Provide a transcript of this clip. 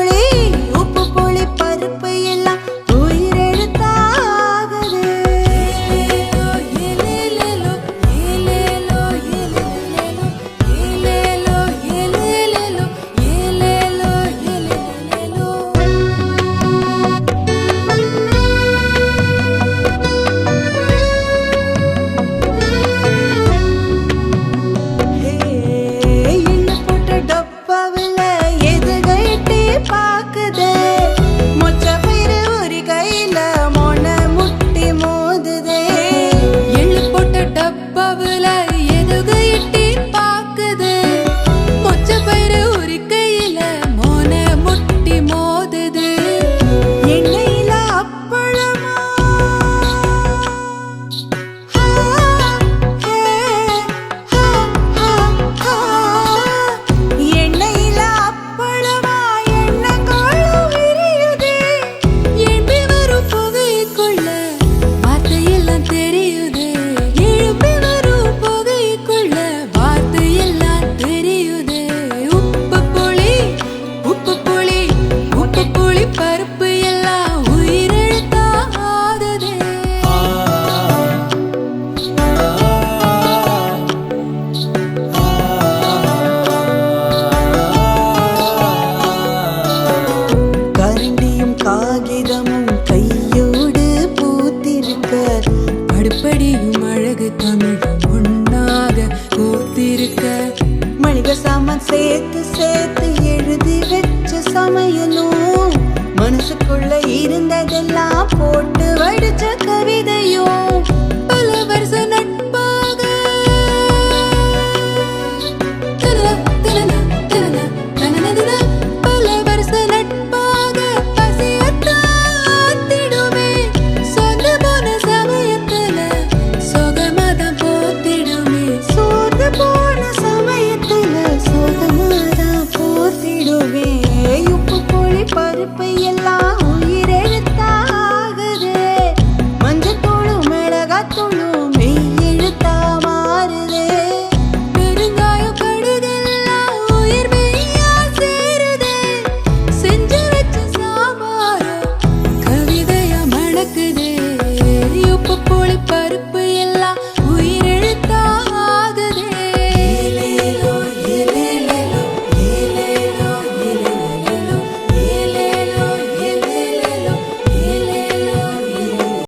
மொழி எல்லாம் சேர்த்து சேர்த்து எழுதி வச்ச சமையலும் மனசுக்குள்ள இருந்ததெல்லாம் போட்டு